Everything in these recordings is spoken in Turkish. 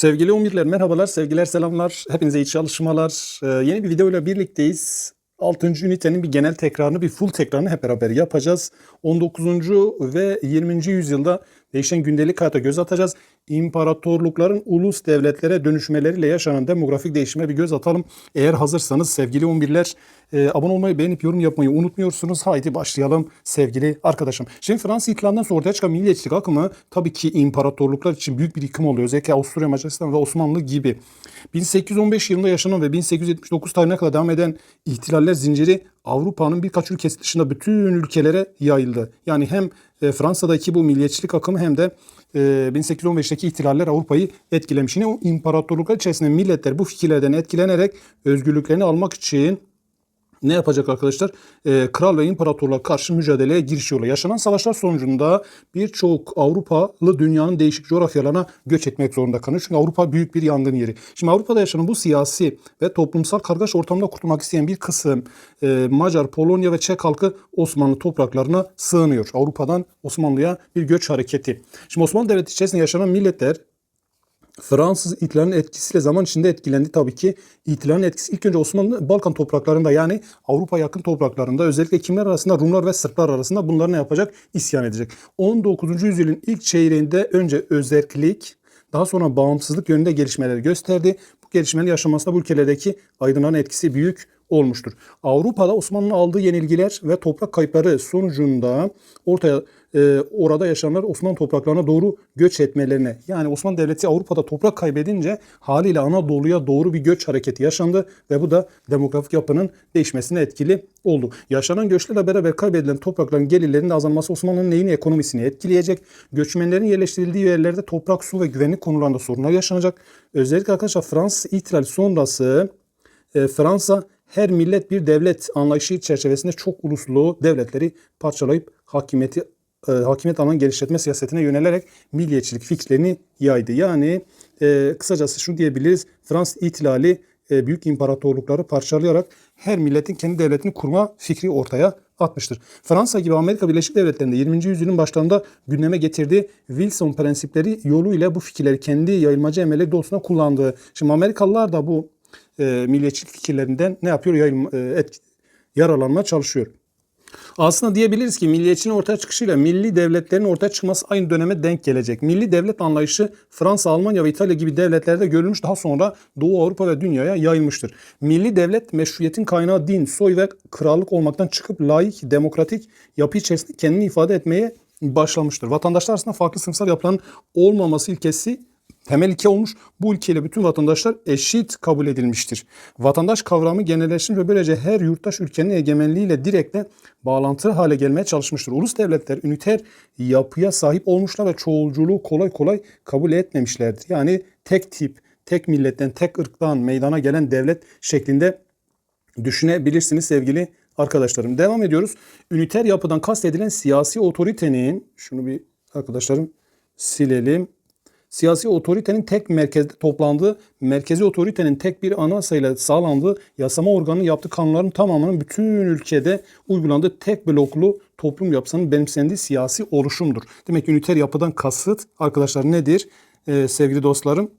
Sevgili 11'ler merhabalar, sevgiler selamlar. Hepinize iyi çalışmalar. Ee, yeni bir videoyla birlikteyiz. 6. ünitenin bir genel tekrarını, bir full tekrarını hep beraber yapacağız. 19. ve 20. yüzyılda değişen gündelik hayata göz atacağız. İmparatorlukların ulus devletlere dönüşmeleriyle yaşanan demografik değişime bir göz atalım. Eğer hazırsanız sevgili 11'ler e, abone olmayı, beğenip yorum yapmayı unutmuyorsunuz. Haydi başlayalım sevgili arkadaşım. Şimdi Fransız ihtilalinden sonra ortaya çıkan milliyetçilik akımı tabii ki imparatorluklar için büyük bir yıkım oluyor. Özellikle Avusturya, Macaristan ve Osmanlı gibi. 1815 yılında yaşanan ve 1879 tarihine kadar devam eden ihtilaller zinciri Avrupa'nın birkaç ülkesi dışında bütün ülkelere yayıldı. Yani hem e, Fransa'daki bu milliyetçilik akımı hem de e, 1815'teki ihtilaller Avrupa'yı etkilemiş. Yine o imparatorluklar içerisinde milletler bu fikirlerden etkilenerek özgürlüklerini almak için ne yapacak arkadaşlar? Ee, kral ve imparatorluğa karşı mücadeleye girişiyorlar. Yaşanan savaşlar sonucunda birçok Avrupalı dünyanın değişik coğrafyalarına göç etmek zorunda kalıyor. Çünkü Avrupa büyük bir yangın yeri. Şimdi Avrupa'da yaşanan bu siyasi ve toplumsal kargaş ortamda kurtulmak isteyen bir kısım e, Macar, Polonya ve Çek halkı Osmanlı topraklarına sığınıyor. Avrupa'dan Osmanlı'ya bir göç hareketi. Şimdi Osmanlı Devleti içerisinde yaşanan milletler Fransız ihtilalinin etkisiyle zaman içinde etkilendi tabii ki. İhtilalin etkisi ilk önce Osmanlı Balkan topraklarında yani Avrupa yakın topraklarında özellikle kimler arasında Rumlar ve Sırplar arasında bunları ne yapacak? İsyan edecek. 19. yüzyılın ilk çeyreğinde önce özerklik daha sonra bağımsızlık yönünde gelişmeleri gösterdi. Bu gelişmenin yaşamasında bu ülkelerdeki aydınların etkisi büyük olmuştur. Avrupa'da Osmanlı'nın aldığı yenilgiler ve toprak kayıpları sonucunda ortaya e, orada yaşayanlar Osmanlı topraklarına doğru göç etmelerine yani Osmanlı Devleti Avrupa'da toprak kaybedince haliyle Anadolu'ya doğru bir göç hareketi yaşandı ve bu da demografik yapının değişmesine etkili oldu. Yaşanan göçlerle beraber kaybedilen toprakların gelirlerinin azalması Osmanlı'nın neyini ekonomisini etkileyecek. Göçmenlerin yerleştirildiği yerlerde toprak, su ve güvenlik konularında sorunlar yaşanacak. Özellikle arkadaşlar Fransız ihtilali sonrası e, Fransa her millet bir devlet anlayışı çerçevesinde çok uluslu devletleri parçalayıp hakimiyeti e, hakimiyet alanı genişletme siyasetine yönelerek milliyetçilik fikirlerini yaydı. Yani e, kısacası şu diyebiliriz. Fransız ihtilali e, büyük imparatorlukları parçalayarak her milletin kendi devletini kurma fikri ortaya atmıştır. Fransa gibi Amerika Birleşik Devletleri'nde 20. yüzyılın başlarında gündeme getirdiği Wilson prensipleri yoluyla bu fikirleri kendi yayılmacı emelleri doğrultusunda kullandığı. Şimdi Amerikalılar da bu e, milliyetçilik fikirlerinden ne yapıyor? Yayılma, e, et, yararlanmaya çalışıyor. Aslında diyebiliriz ki milliyetçinin ortaya çıkışıyla milli devletlerin ortaya çıkması aynı döneme denk gelecek. Milli devlet anlayışı Fransa, Almanya ve İtalya gibi devletlerde görülmüş daha sonra Doğu Avrupa ve dünyaya yayılmıştır. Milli devlet meşruiyetin kaynağı din, soy ve krallık olmaktan çıkıp laik, demokratik yapı içerisinde kendini ifade etmeye başlamıştır. Vatandaşlar arasında farklı sınıfsal yapıların olmaması ilkesi temel ilke olmuş. Bu ilkeyle bütün vatandaşlar eşit kabul edilmiştir. Vatandaş kavramı genelleşmiş ve böylece her yurttaş ülkenin egemenliğiyle direkte bağlantılı hale gelmeye çalışmıştır. Ulus devletler üniter yapıya sahip olmuşlar ve çoğulculuğu kolay kolay kabul etmemişlerdir. Yani tek tip, tek milletten, tek ırktan meydana gelen devlet şeklinde düşünebilirsiniz sevgili arkadaşlarım. Devam ediyoruz. Üniter yapıdan kastedilen siyasi otoritenin, şunu bir arkadaşlarım silelim siyasi otoritenin tek merkezde toplandığı, merkezi otoritenin tek bir anayasayla sağlandığı yasama organının yaptığı kanunların tamamının bütün ülkede uygulandığı tek bloklu toplum yapısının benimsendiği siyasi oluşumdur. Demek ki üniter yapıdan kasıt arkadaşlar nedir? Ee, sevgili dostlarım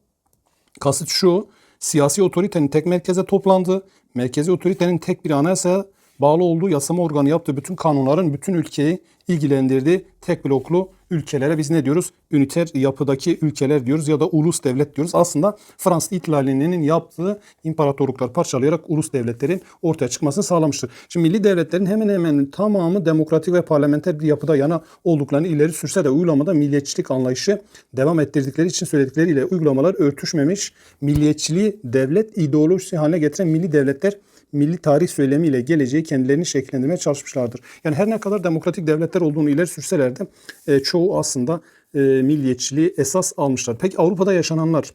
kasıt şu siyasi otoritenin tek merkeze toplandığı, merkezi otoritenin tek bir anayasaya bağlı olduğu yasama organı yaptığı bütün kanunların bütün ülkeyi ilgilendirdiği tek bloklu ülkelere biz ne diyoruz? Üniter yapıdaki ülkeler diyoruz ya da ulus devlet diyoruz. Aslında Fransız ihtilalinin yaptığı imparatorluklar parçalayarak ulus devletlerin ortaya çıkmasını sağlamıştır. Şimdi milli devletlerin hemen hemen tamamı demokratik ve parlamenter bir yapıda yana olduklarını ileri sürse de uygulamada milliyetçilik anlayışı devam ettirdikleri için söyledikleriyle uygulamalar örtüşmemiş. Milliyetçiliği devlet ideolojisi haline getiren milli devletler milli tarih söylemiyle geleceği kendilerini şekillendirmeye çalışmışlardır. Yani her ne kadar demokratik devletler olduğunu ileri sürseler de e, çoğu aslında e, milliyetçiliği esas almışlar. Peki Avrupa'da yaşananlar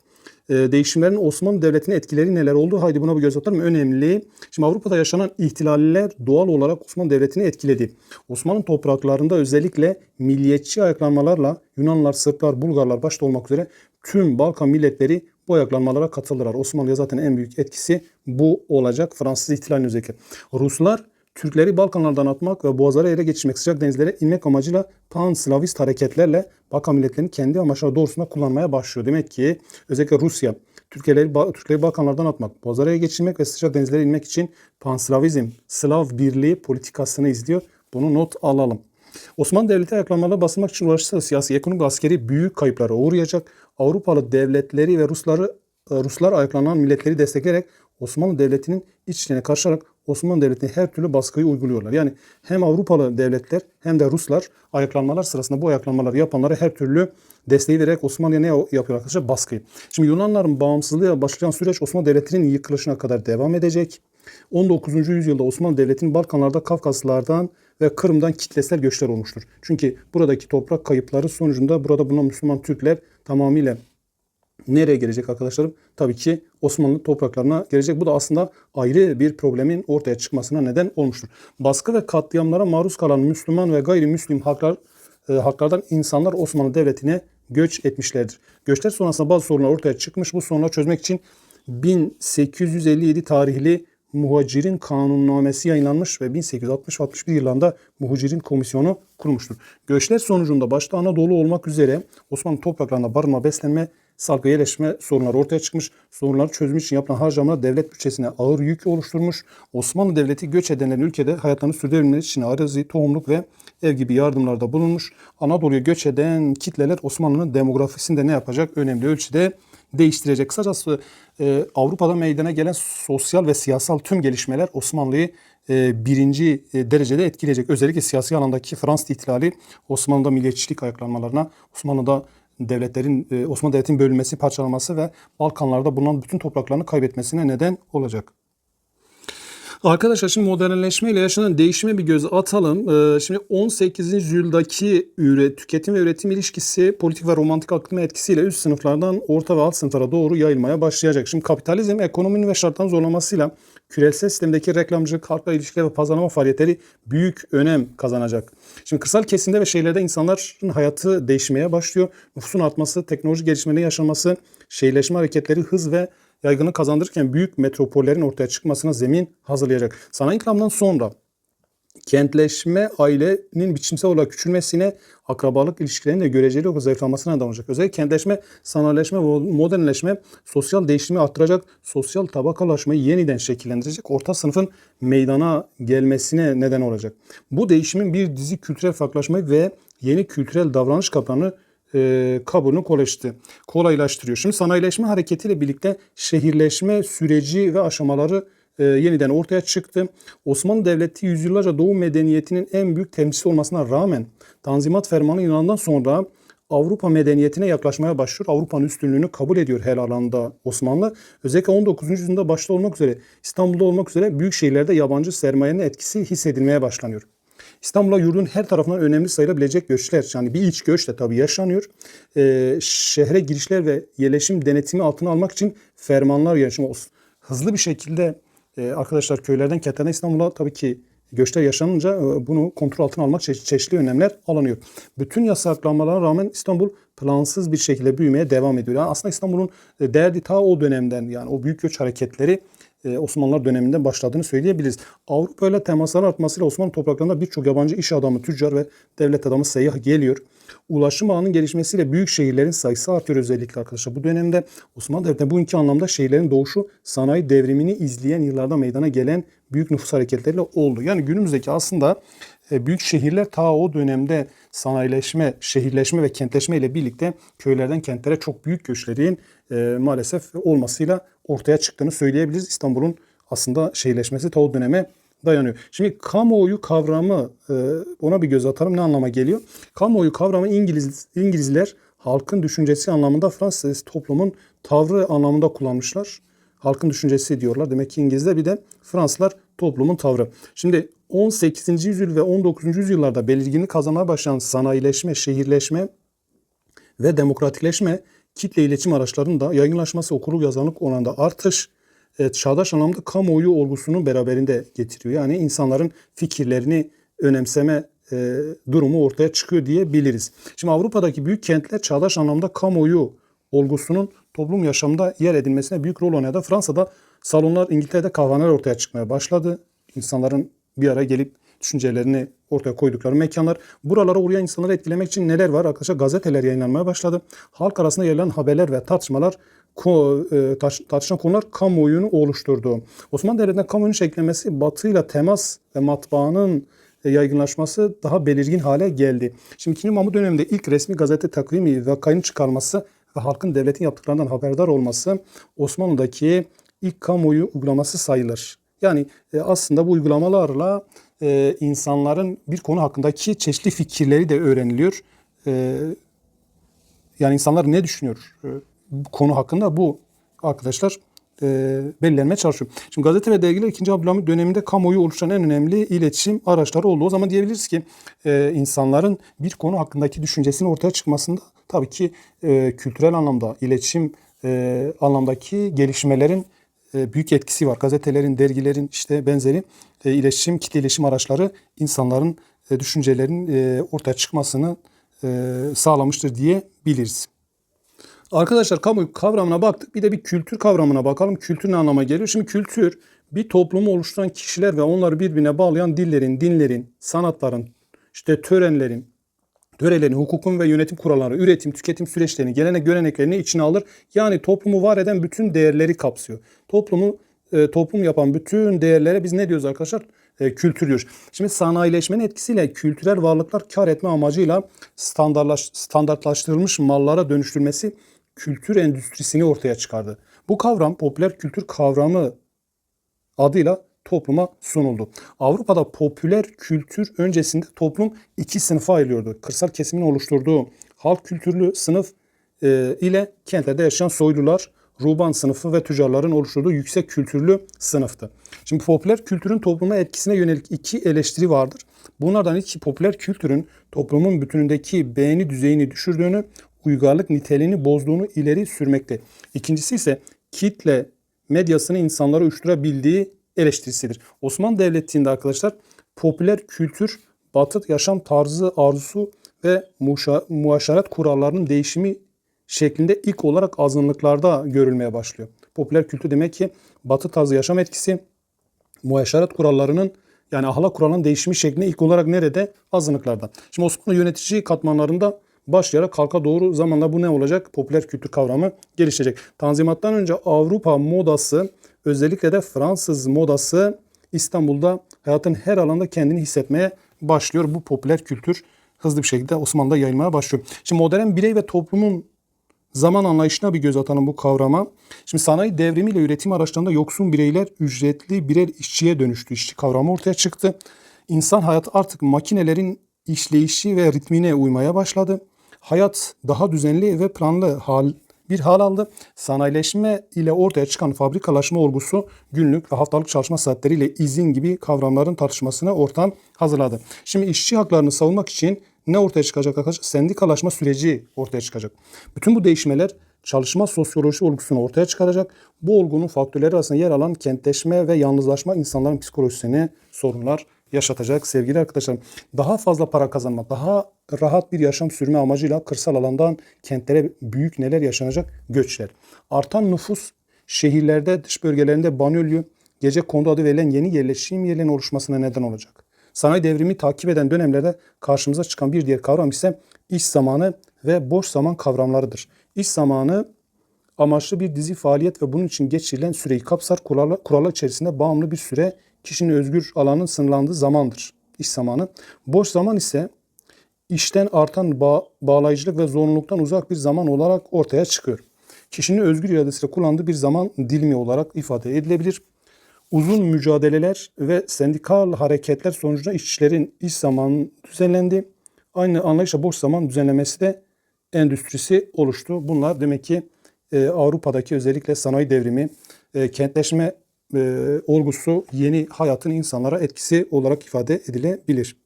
e, değişimlerin Osmanlı Devleti'ne etkileri neler oldu? Haydi buna bir göz atalım. Önemli. Şimdi Avrupa'da yaşanan ihtilaller doğal olarak Osmanlı Devleti'ni etkiledi. Osmanlı topraklarında özellikle milliyetçi ayaklanmalarla Yunanlar, Sırplar, Bulgarlar başta olmak üzere tüm Balkan milletleri bu ayaklanmalara katıldılar. Osmanlı'ya zaten en büyük etkisi bu olacak. Fransız ihtilalinin özellikle. Ruslar Türkleri Balkanlardan atmak ve boğazları ele geçirmek, sıcak denizlere inmek amacıyla pan-Slavist hareketlerle Balkan milletlerini kendi amaçları doğrusunda kullanmaya başlıyor. Demek ki özellikle Rusya, Türkleri, Türkleri Balkanlardan atmak, boğazları ele geçirmek ve sıcak denizlere inmek için pan-Slavizm, Slav birliği politikasını izliyor. Bunu not alalım. Osmanlı Devleti ayaklanmalarına basılmak için uğraşırsa siyasi, ekonomik askeri büyük kayıplara uğrayacak. Avrupalı devletleri ve Rusları e, Ruslar ayaklanan milletleri destekleyerek Osmanlı Devleti'nin iç içine karışarak Osmanlı Devleti'ne her türlü baskıyı uyguluyorlar. Yani hem Avrupalı devletler hem de Ruslar ayaklanmalar sırasında bu ayaklanmaları yapanlara her türlü desteği vererek Osmanlı'ya ne yapıyor arkadaşlar? Baskıyı. Şimdi Yunanların bağımsızlığı başlayan süreç Osmanlı Devleti'nin yıkılışına kadar devam edecek. 19. yüzyılda Osmanlı Devleti'nin Balkanlarda Kafkaslardan ve Kırım'dan kitlesel göçler olmuştur. Çünkü buradaki toprak kayıpları sonucunda burada bulunan Müslüman Türkler tamamıyla nereye gelecek arkadaşlarım? Tabii ki Osmanlı topraklarına gelecek. Bu da aslında ayrı bir problemin ortaya çıkmasına neden olmuştur. Baskı ve katliamlara maruz kalan Müslüman ve gayrimüslim halklar, e, halklardan insanlar Osmanlı Devleti'ne göç etmişlerdir. Göçler sonrasında bazı sorunlar ortaya çıkmış. Bu sorunları çözmek için 1857 tarihli Muhacirin Kanunnamesi yayınlanmış ve 1860-61 yıllarında Muhacirin Komisyonu kurmuştur. Göçler sonucunda başta Anadolu olmak üzere Osmanlı topraklarında barınma, beslenme, salgı yerleşme sorunları ortaya çıkmış. Sorunları çözüm için yapılan harcamalar devlet bütçesine ağır yük oluşturmuş. Osmanlı Devleti göç edenlerin ülkede hayatlarını sürdürebilmeleri için arazi, tohumluk ve ev gibi yardımlarda bulunmuş. Anadolu'ya göç eden kitleler Osmanlı'nın demografisinde ne yapacak? Önemli ölçüde değiştirecek. Kısacası e, Avrupa'da meydana gelen sosyal ve siyasal tüm gelişmeler Osmanlı'yı e, birinci e, derecede etkileyecek. Özellikle siyasi alandaki Fransız ihtilali Osmanlı'da milliyetçilik ayaklanmalarına, Osmanlı'da devletlerin, e, Osmanlı Devleti'nin bölünmesi, parçalanması ve Balkanlarda bulunan bütün topraklarını kaybetmesine neden olacak. Arkadaşlar şimdi modernleşme ile yaşanan değişime bir göz atalım. Ee, şimdi 18. yüzyıldaki üre, tüketim ve üretim ilişkisi politik ve romantik aklıma etkisiyle üst sınıflardan orta ve alt sınıflara doğru yayılmaya başlayacak. Şimdi kapitalizm ekonominin ve şartların zorlamasıyla küresel sistemdeki reklamcılık, halkla ilişkiler ve pazarlama faaliyetleri büyük önem kazanacak. Şimdi kırsal kesimde ve şehirlerde insanların hayatı değişmeye başlıyor. Nüfusun artması, teknoloji gelişmeleri yaşanması, şehirleşme hareketleri hız ve yaygınlık kazandırırken büyük metropollerin ortaya çıkmasına zemin hazırlayacak. Sanayi inkılabından sonra kentleşme ailenin biçimsel olarak küçülmesine, akrabalık ilişkilerinin de göreceli olarak zayıflamasına neden olacak. Özellikle kentleşme, sanayileşme ve modernleşme sosyal değişimi arttıracak, sosyal tabakalaşmayı yeniden şekillendirecek, orta sınıfın meydana gelmesine neden olacak. Bu değişimin bir dizi kültürel farklılaşmayı ve yeni kültürel davranış kaplarını e, kabulünü kolaylaştı, kolaylaştırıyor. Şimdi sanayileşme hareketiyle birlikte şehirleşme süreci ve aşamaları e, yeniden ortaya çıktı. Osmanlı Devleti yüzyıllarca Doğu medeniyetinin en büyük temsilcisi olmasına rağmen Tanzimat Fermanı Yunan'dan sonra Avrupa medeniyetine yaklaşmaya başlıyor. Avrupa'nın üstünlüğünü kabul ediyor her alanda Osmanlı. Özellikle 19. yüzyılda başta olmak üzere İstanbul'da olmak üzere büyük şehirlerde yabancı sermayenin etkisi hissedilmeye başlanıyor. İstanbul'a yurdun her tarafından önemli sayılabilecek göçler, yani bir iç göç de tabii yaşanıyor. Ee, şehre girişler ve yerleşim denetimi altına almak için fermanlar yaşanıyor. Hızlı bir şekilde e, arkadaşlar köylerden kentlerden İstanbul'a tabii ki göçler yaşanınca e, bunu kontrol altına almak çe- çeşitli önlemler alınıyor. Bütün yasaklanmalara rağmen İstanbul plansız bir şekilde büyümeye devam ediyor. Yani aslında İstanbul'un e, derdi ta o dönemden yani o büyük göç hareketleri e, Osmanlılar döneminde başladığını söyleyebiliriz. Avrupa ile temasların artmasıyla Osmanlı topraklarında birçok yabancı iş adamı, tüccar ve devlet adamı seyyah geliyor. Ulaşım ağının gelişmesiyle büyük şehirlerin sayısı artıyor özellikle arkadaşlar. Bu dönemde Osmanlı Devleti'nde bugünkü anlamda şehirlerin doğuşu sanayi devrimini izleyen yıllarda meydana gelen büyük nüfus hareketleriyle oldu. Yani günümüzdeki aslında e, büyük şehirler ta o dönemde sanayileşme, şehirleşme ve kentleşme ile birlikte köylerden kentlere çok büyük göçlerin e, maalesef olmasıyla ortaya çıktığını söyleyebiliriz. İstanbul'un aslında şehirleşmesi ta döneme dayanıyor. Şimdi kamuoyu kavramı e, ona bir göz atalım ne anlama geliyor? Kamuoyu kavramı İngiliz İngilizler halkın düşüncesi anlamında Fransız toplumun tavrı anlamında kullanmışlar. Halkın düşüncesi diyorlar. Demek ki İngilizler bir de Fransızlar toplumun tavrı. Şimdi 18. yüzyıl ve 19. yüzyıllarda belirginlik kazanmaya başlayan sanayileşme, şehirleşme ve demokratikleşme kitle iletişim araçlarının da yaygınlaşması, okulu yazarlık oranında artış, e, çağdaş anlamda kamuoyu olgusunu beraberinde getiriyor. Yani insanların fikirlerini önemseme e, durumu ortaya çıkıyor diyebiliriz. Şimdi Avrupa'daki büyük kentler çağdaş anlamda kamuoyu olgusunun toplum yaşamında yer edinmesine büyük rol oynadı. Fransa'da salonlar, İngiltere'de kahvehaneler ortaya çıkmaya başladı. İnsanların bir araya gelip düşüncelerini ortaya koydukları mekanlar. Buralara uğrayan insanları etkilemek için neler var? Arkadaşlar gazeteler yayınlanmaya başladı. Halk arasında yayılan haberler ve tartışmalar e, tartış- tartışılan konular kamuoyunu oluşturdu. Osmanlı Devleti'nde kamuoyunun şekillenmesi batıyla temas ve matbaanın e, yaygınlaşması daha belirgin hale geldi. Şimdi 2. Mahmut döneminde ilk resmi gazete takvimi vakayın çıkarması ve halkın devletin yaptıklarından haberdar olması Osmanlı'daki ilk kamuoyu uygulaması sayılır. Yani e, aslında bu uygulamalarla e, insanların bir konu hakkındaki çeşitli fikirleri de öğreniliyor. E, yani insanlar ne düşünüyor e, konu hakkında bu arkadaşlar e, belirlenmeye çalışıyor. Şimdi gazete ve dergiler 2. Abdülhamit döneminde kamuoyu oluşturan en önemli iletişim araçları oldu. O zaman diyebiliriz ki e, insanların bir konu hakkındaki düşüncesinin ortaya çıkmasında tabii ki e, kültürel anlamda, iletişim e, anlamdaki gelişmelerin büyük etkisi var. Gazetelerin, dergilerin işte benzeri e, iletişim, kitle iletişim araçları insanların e, düşüncelerinin e, ortaya çıkmasını e, sağlamıştır diyebiliriz. Arkadaşlar kamu kavramına baktık. Bir de bir kültür kavramına bakalım. Kültür ne anlama geliyor? Şimdi kültür bir toplumu oluşturan kişiler ve onları birbirine bağlayan dillerin, dinlerin, sanatların, işte törenlerin, törelerin, hukukun ve yönetim kuralları, üretim, tüketim süreçlerini, gelenek göreneklerini içine alır. Yani toplumu var eden bütün değerleri kapsıyor. Toplumu e, toplum yapan bütün değerlere biz ne diyoruz arkadaşlar? E, kültür diyoruz. Şimdi sanayileşmenin etkisiyle kültürel varlıklar kar etme amacıyla standartlaş, standartlaştırılmış mallara dönüştürmesi kültür endüstrisini ortaya çıkardı. Bu kavram popüler kültür kavramı adıyla topluma sunuldu. Avrupa'da popüler kültür öncesinde toplum iki sınıfa ayrılıyordu. Kırsal kesimin oluşturduğu halk kültürlü sınıf e, ile kentlerde yaşayan soylular, ruhban sınıfı ve tüccarların oluşturduğu yüksek kültürlü sınıftı. Şimdi popüler kültürün topluma etkisine yönelik iki eleştiri vardır. Bunlardan ilki popüler kültürün toplumun bütünündeki beğeni düzeyini düşürdüğünü, uygarlık niteliğini bozduğunu ileri sürmekte. İkincisi ise kitle medyasını insanlara uyuşturabildiği eleştirisidir. Osmanlı Devleti'nde arkadaşlar popüler kültür, batı yaşam tarzı, arzusu ve muşa, kurallarının değişimi şeklinde ilk olarak azınlıklarda görülmeye başlıyor. Popüler kültür demek ki batı tarzı yaşam etkisi, muaşaret kurallarının yani ahlak kuralının değişimi şeklinde ilk olarak nerede? Azınlıklarda. Şimdi Osmanlı yönetici katmanlarında başlayarak halka doğru zamanla bu ne olacak? Popüler kültür kavramı gelişecek. Tanzimattan önce Avrupa modası özellikle de Fransız modası İstanbul'da hayatın her alanda kendini hissetmeye başlıyor. Bu popüler kültür hızlı bir şekilde Osmanlı'da yayılmaya başlıyor. Şimdi modern birey ve toplumun zaman anlayışına bir göz atalım bu kavrama. Şimdi sanayi devrimiyle üretim araçlarında yoksun bireyler ücretli birer işçiye dönüştü. İşçi kavramı ortaya çıktı. İnsan hayatı artık makinelerin işleyişi ve ritmine uymaya başladı. Hayat daha düzenli ve planlı hal bir hal aldı. Sanayileşme ile ortaya çıkan fabrikalaşma olgusu günlük ve haftalık çalışma saatleriyle izin gibi kavramların tartışmasına ortam hazırladı. Şimdi işçi haklarını savunmak için ne ortaya çıkacak arkadaşlar? Sendikalaşma süreci ortaya çıkacak. Bütün bu değişmeler çalışma sosyoloji olgusunu ortaya çıkaracak. Bu olgunun faktörleri arasında yer alan kentleşme ve yalnızlaşma insanların psikolojisine sorunlar yaşatacak sevgili arkadaşlarım. Daha fazla para kazanmak, daha rahat bir yaşam sürme amacıyla kırsal alandan kentlere büyük neler yaşanacak? Göçler. Artan nüfus şehirlerde, dış bölgelerinde banölyo, gece kondu adı verilen yeni yerleşim yerlerinin oluşmasına neden olacak. Sanayi devrimi takip eden dönemlerde karşımıza çıkan bir diğer kavram ise iş zamanı ve boş zaman kavramlarıdır. İş zamanı amaçlı bir dizi faaliyet ve bunun için geçirilen süreyi kapsar kurallar, kurallar içerisinde bağımlı bir süre kişinin özgür alanın sınırlandığı zamandır. İş zamanı. Boş zaman ise işten artan bağ, bağlayıcılık ve zorunluluktan uzak bir zaman olarak ortaya çıkıyor. Kişinin özgür iradesiyle kullandığı bir zaman dilimi olarak ifade edilebilir. Uzun mücadeleler ve sendikal hareketler sonucunda işçilerin iş zamanı düzenlendi. Aynı anlayışla boş zaman düzenlemesi de endüstrisi oluştu. Bunlar demek ki e, Avrupa'daki özellikle sanayi devrimi, e, kentleşme e, olgusu yeni hayatın insanlara etkisi olarak ifade edilebilir.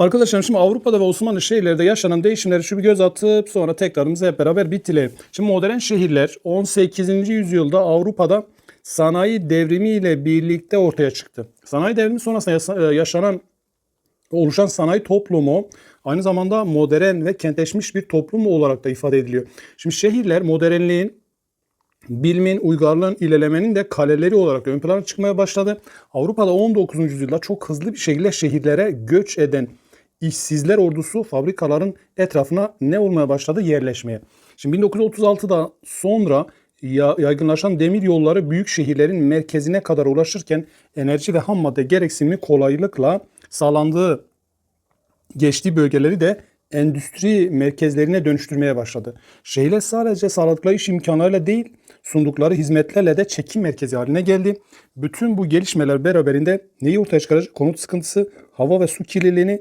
Arkadaşlar şimdi Avrupa'da ve Osmanlı şehirlerde yaşanan değişimleri şu bir göz atıp sonra tekrarımızı hep beraber bitirelim. Şimdi modern şehirler 18. yüzyılda Avrupa'da sanayi devrimiyle birlikte ortaya çıktı. Sanayi devrimi sonrasında e, yaşanan oluşan sanayi toplumu aynı zamanda modern ve kentleşmiş bir toplum olarak da ifade ediliyor. Şimdi şehirler modernliğin bilimin, uygarlığın, ilerlemenin de kaleleri olarak ön plana çıkmaya başladı. Avrupa'da 19. yüzyılda çok hızlı bir şekilde şehirlere göç eden işsizler ordusu fabrikaların etrafına ne olmaya başladı? Yerleşmeye. Şimdi 1936'da sonra ya- yaygınlaşan demir yolları büyük şehirlerin merkezine kadar ulaşırken enerji ve ham madde gereksinimi kolaylıkla sağlandığı geçtiği bölgeleri de endüstri merkezlerine dönüştürmeye başladı. Şehirler sadece sağladıkları iş imkanlarıyla değil, sundukları hizmetlerle de çekim merkezi haline geldi. Bütün bu gelişmeler beraberinde neyi ortaya çıkaracak? Konut sıkıntısı, hava ve su kirliliğini,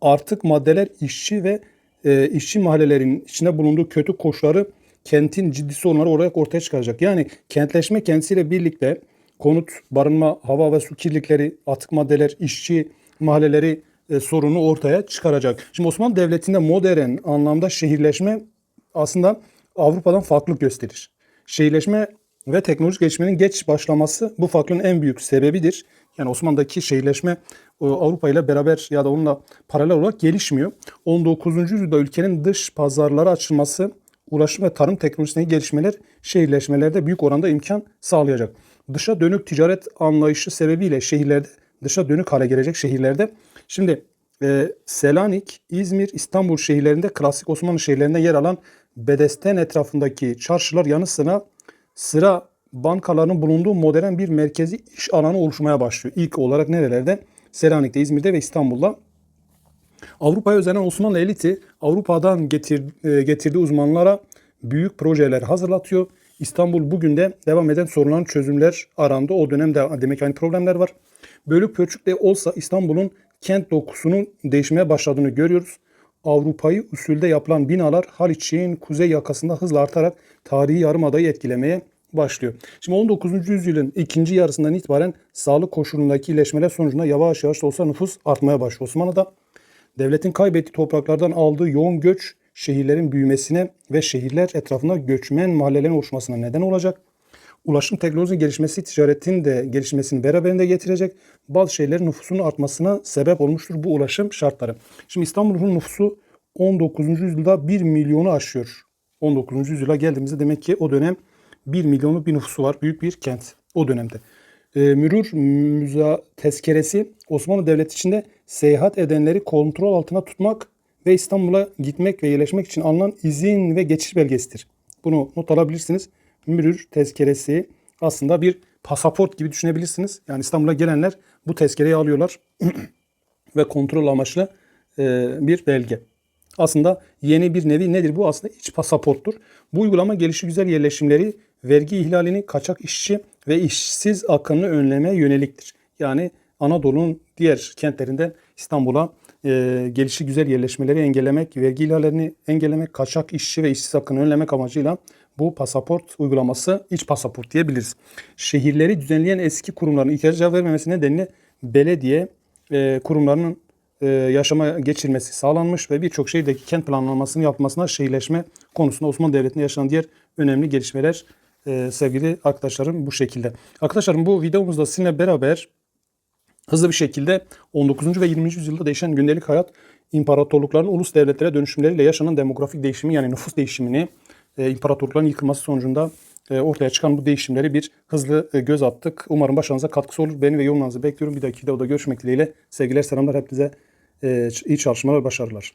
artık maddeler işçi ve e, işçi mahallelerin içinde bulunduğu kötü koşulları kentin ciddi sorunları olarak ortaya çıkaracak. Yani kentleşme kendisiyle birlikte konut, barınma, hava ve su kirlilikleri, atık maddeler, işçi mahalleleri e, sorunu ortaya çıkaracak. Şimdi Osmanlı Devleti'nde modern anlamda şehirleşme aslında Avrupa'dan farklılık gösterir. Şehirleşme ve teknolojik gelişmenin geç başlaması bu farklılığın en büyük sebebidir. Yani Osmanlı'daki şehirleşme e, Avrupa ile beraber ya da onunla paralel olarak gelişmiyor. 19. yüzyılda ülkenin dış pazarlara açılması, ulaşım ve tarım teknolojisindeki gelişmeler şehirleşmelerde büyük oranda imkan sağlayacak. Dışa dönük ticaret anlayışı sebebiyle şehirlerde dışa dönük hale gelecek şehirlerde. Şimdi e, Selanik, İzmir, İstanbul şehirlerinde klasik Osmanlı şehirlerinde yer alan Bedesten etrafındaki çarşılar yanı sıra sıra bankaların bulunduğu modern bir merkezi iş alanı oluşmaya başlıyor. İlk olarak nerelerde? Selanik'te, İzmir'de ve İstanbul'da. Avrupa'ya özenen Osmanlı eliti Avrupa'dan getir, e, getirdiği uzmanlara büyük projeler hazırlatıyor. İstanbul bugün de devam eden sorunların çözümler arandı. O dönemde demek aynı problemler var. Bölük pörçük de olsa İstanbul'un kent dokusunun değişmeye başladığını görüyoruz. Avrupa'yı usulde yapılan binalar Haliç'in kuzey yakasında hızla artarak tarihi yarımadayı etkilemeye başlıyor. Şimdi 19. yüzyılın ikinci yarısından itibaren sağlık koşulundaki iyileşmeler sonucunda yavaş yavaş da olsa nüfus artmaya başlıyor. Osmanlı'da devletin kaybettiği topraklardan aldığı yoğun göç şehirlerin büyümesine ve şehirler etrafında göçmen mahallelerin oluşmasına neden olacak. Ulaşım teknolojisinin gelişmesi ticaretin de gelişmesini beraberinde getirecek. Bazı şeylerin nüfusunun artmasına sebep olmuştur bu ulaşım şartları. Şimdi İstanbul'un nüfusu 19. yüzyılda 1 milyonu aşıyor. 19. yüzyıla geldiğimizde demek ki o dönem 1 milyonluk bir nüfusu var. Büyük bir kent o dönemde. E, mürür müza tezkeresi Osmanlı Devleti içinde seyahat edenleri kontrol altına tutmak ve İstanbul'a gitmek ve yerleşmek için alınan izin ve geçiş belgesidir. Bunu not alabilirsiniz. Mürür tezkeresi aslında bir pasaport gibi düşünebilirsiniz. Yani İstanbul'a gelenler bu tezkereyi alıyorlar ve kontrol amaçlı e, bir belge. Aslında yeni bir nevi nedir bu? Aslında iç pasaporttur. Bu uygulama gelişi güzel yerleşimleri, vergi ihlalini, kaçak işçi ve işsiz akını önlemeye yöneliktir. Yani Anadolu'nun diğer kentlerinden İstanbul'a e, gelişi güzel yerleşmeleri engellemek, vergi ihlallerini engellemek, kaçak işçi ve işsiz akını önlemek amacıyla bu pasaport uygulaması iç pasaport diyebiliriz. Şehirleri düzenleyen eski kurumların ihtiyaca vermemesi nedeniyle belediye e, kurumlarının e, yaşama geçirmesi sağlanmış ve birçok şehirdeki kent planlamasının yapılmasına şehirleşme konusunda Osmanlı Devleti'nde yaşanan diğer önemli gelişmeler e, sevgili arkadaşlarım bu şekilde. Arkadaşlarım bu videomuzda sizinle beraber hızlı bir şekilde 19. ve 20. yüzyılda değişen gündelik hayat imparatorlukların ulus devletlere dönüşümleriyle yaşanan demografik değişimi yani nüfus değişimini e, imparatorlukların yıkılması sonucunda e, ortaya çıkan bu değişimleri bir hızlı e, göz attık. Umarım başarınıza katkısı olur. Beni ve yorumlarınızı bekliyorum. Bir dahaki videoda görüşmek dileğiyle. Sevgiler, selamlar hepinize. E, iyi çalışmalar, başarılar.